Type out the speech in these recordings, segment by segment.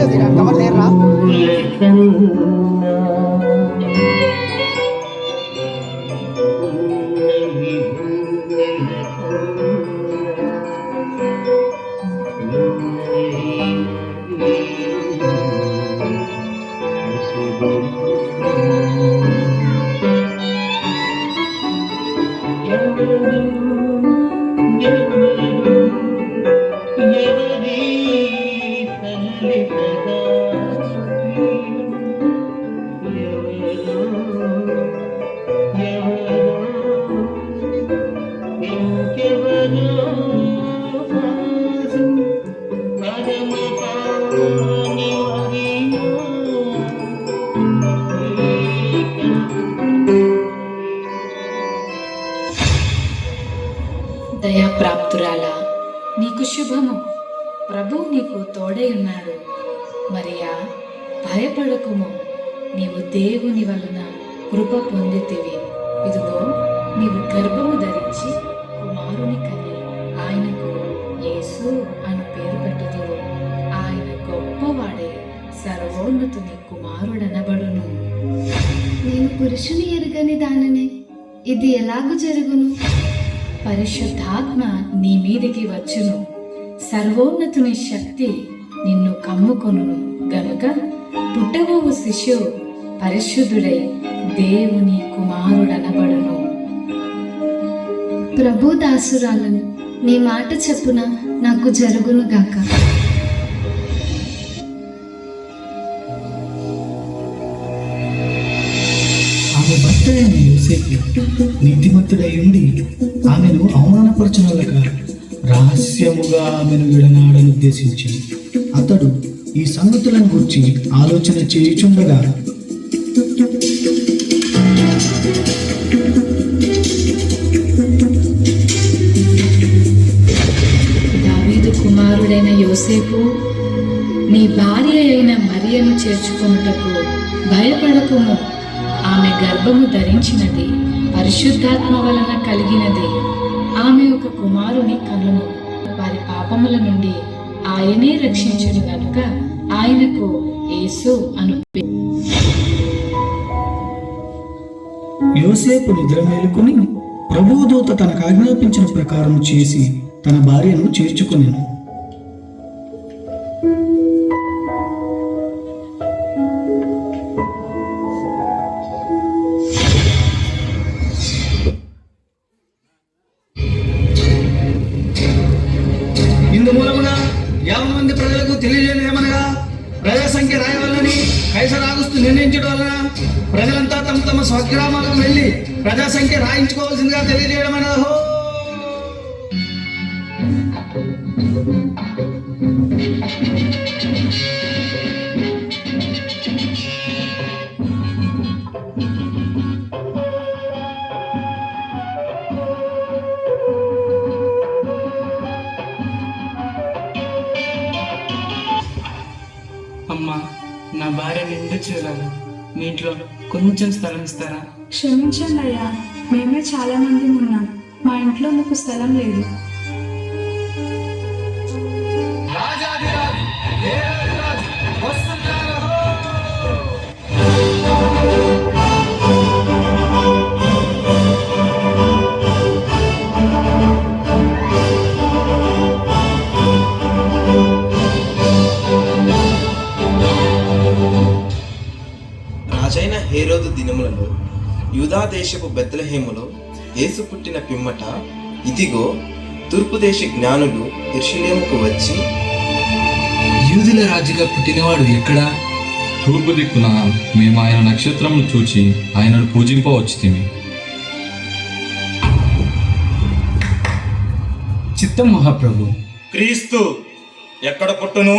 Virus de la Cabalera. ప్రభు నీకు తోడై ఉన్నాడు మరియా భయపడకుము. నీవు దేవుని వలన కృప పొందితివి. ఇదిగో నీవు గర్భము ధరించి కుమారుని కని ఆయనకు యేసు అని పేరు పెట్టుదువు ఆయన గొప్పవాడే సర్వోన్నతుని కుమారుడనబడును. నేను పురుషుని ఎరుగని దానిని ఇది ఎలాగు జరుగును? పరిశుద్ధాత్మ నీ మీదికి వచ్చును. సర్వోన్నతుని శక్తి నిన్ను కమ్ముకొనును గనుక పుట్టబోవు శిశువు పరిశుద్ధుడై దేవుని కుమారుడనబడును. ప్రభు దాసురాలను నీ మాట చెప్పున నాకు జరుగును గాక. ఆమె భర్త అయిన యోసేపు నీతిమంతుడై ఉండి రహస్యముగా ఆమెను విడనాడని ఉద్దేశించింది అతడు ఈ సంగతులను గురించి ఆలోచన చేయుచుండగా దావీదు కుమారుడైన యోసేపు నీ భార్య అయిన మరియను చేర్చుకొనుటకు భయపడకుము. ఆమె గర్భము ధరించినది పరిశుద్ధాత్మ వలన కలిగినది. ఆమె ఒక కుమారుని కనును పాపముల నుండి ఆయనే రక్షించును గనుక ఆయనకు యేసు అను యోసేపు నిద్ర మేలుకొని ప్రభుదూత తనకు ఆజ్ఞాపించిన ప్రకారం చేసి తన భార్యను చేర్చుకునేను. ఇందు మూలమున యాభై మంది ప్రజలకు తెలియజేయడం ఏమనగా ప్రజా సంఖ్య రాయవల్లని కైసరాగుస్తూ నిర్ణయించడం వలన ప్రజలంతా తమ తమ స్వగ్రామాలకు వెళ్ళి ప్రజా సంఖ్య రాయించుకోవాల్సిందిగా తెలియజేయడం అనేది ఇంట్లో కొంచెం స్థలం ఇస్తారా? క్షమించండి అయ్యా మేమే చాలా మంది ఉన్నాం. మా ఇంట్లో మీకు స్థలం లేదు. యూదా దేశపు బెత్లహేములో యేసు పుట్టిన పిమ్మట ఇదిగో తూర్పు దేశ జ్ఞానులు ఎర్షిలేముకు వచ్చి యూదుల రాజుగా పుట్టినవాడు ఎక్కడా? తూర్పు దిక్కున మేము ఆయన నక్షత్రమును చూచి ఆయనను పూజింపవచ్చితిమి. చిత్తం మహాప్రభు. క్రీస్తు ఎక్కడ పుట్టును?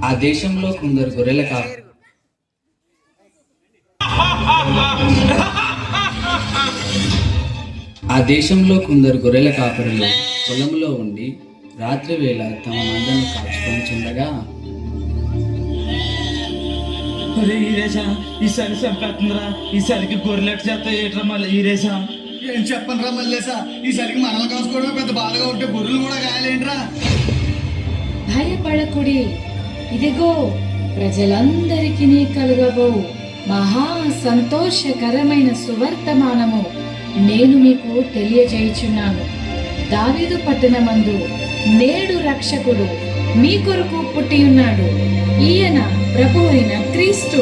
ఆ దేశంలో కొందరు గొర్రెల కాప ఆ దేశంలో కొందరు గొర్రెల కాపరులు పొలంలో ఉండి రాత్రి వేళ తమ మందను కాచుకొని చుండగా ఈ ఈరేషా ఈ సరి చంపేస్తుందిరా. ఈ సరికి గొర్రెలెట్ చేత ఏట్రా మళ్ళీ రేషా ఏం చెప్పను రా మల్లేసా ఈసరికి మనల్ని కాసుకోవడమే పెద్ద బాధగా ఉంటే గొర్రెలు కూడా గాయాలేంట్రా? భయపడకుడి. ఇదిగో ప్రజలందరికీ కలుగబో మహా సంతోషకరమైన సువర్తమానము నేను మీకు తెలియజేయుచున్నాను. దావీదు పట్టణమందు నేడు రక్షకుడు మీ కొరకు పుట్టి ఉన్నాడు. ఈయన ప్రభు అయిన క్రీస్తు.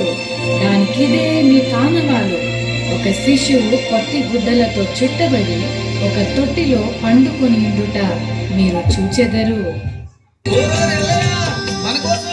దానికిదే మీ కానవాలు ఒక శిశువు కొత్తి గుడ్డలతో చుట్టబడి ఒక తొట్టిలో పండుకొని ఉండుట మీరు చూచెదరు. మన కోసం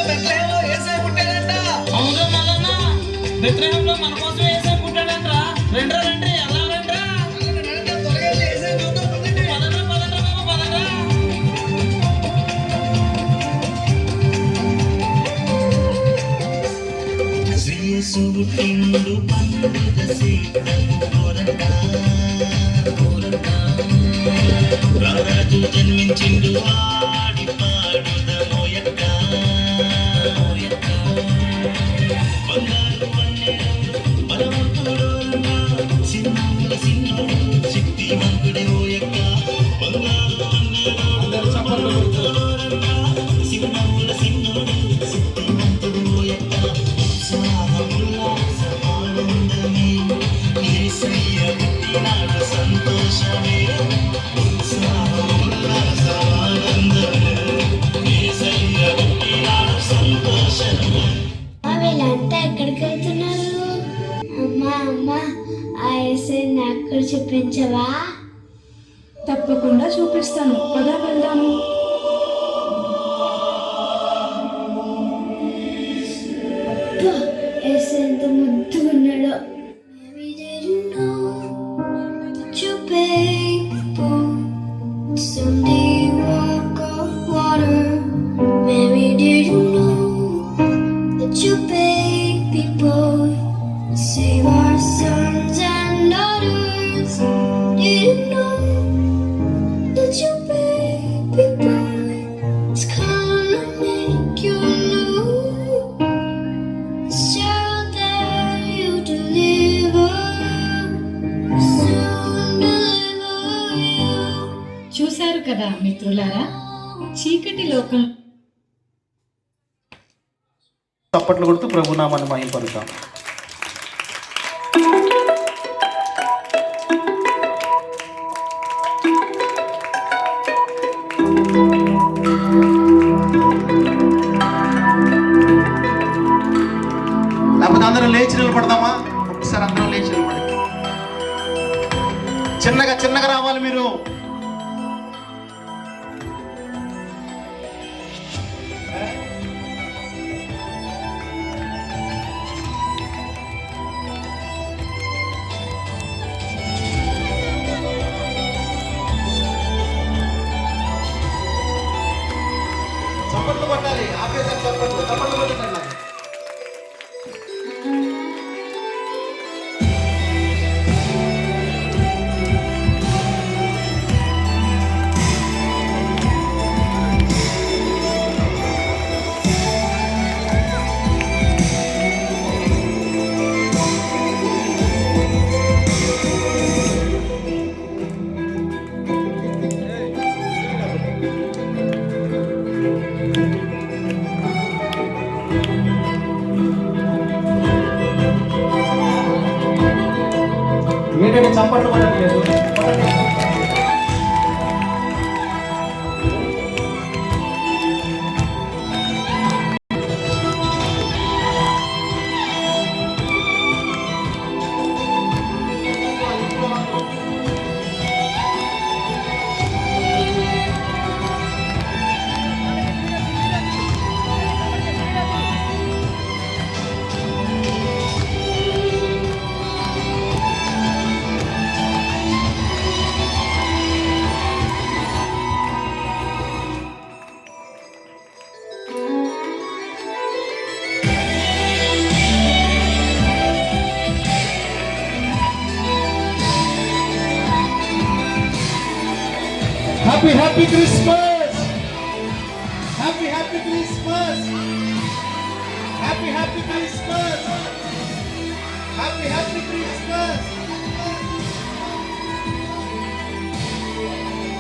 చూపించవా? తప్పకుండా చూపిస్తాను. పదా వెళ్దాము. కదా మిత్రులారా? చీకటి లోకం చప్పట్లు కొడుతూ ప్రభునామాన్ని మహింపరుతాం Happy, happy Christmas! Happy, happy Christmas! Happy, happy Christmas! Happy, happy Christmas!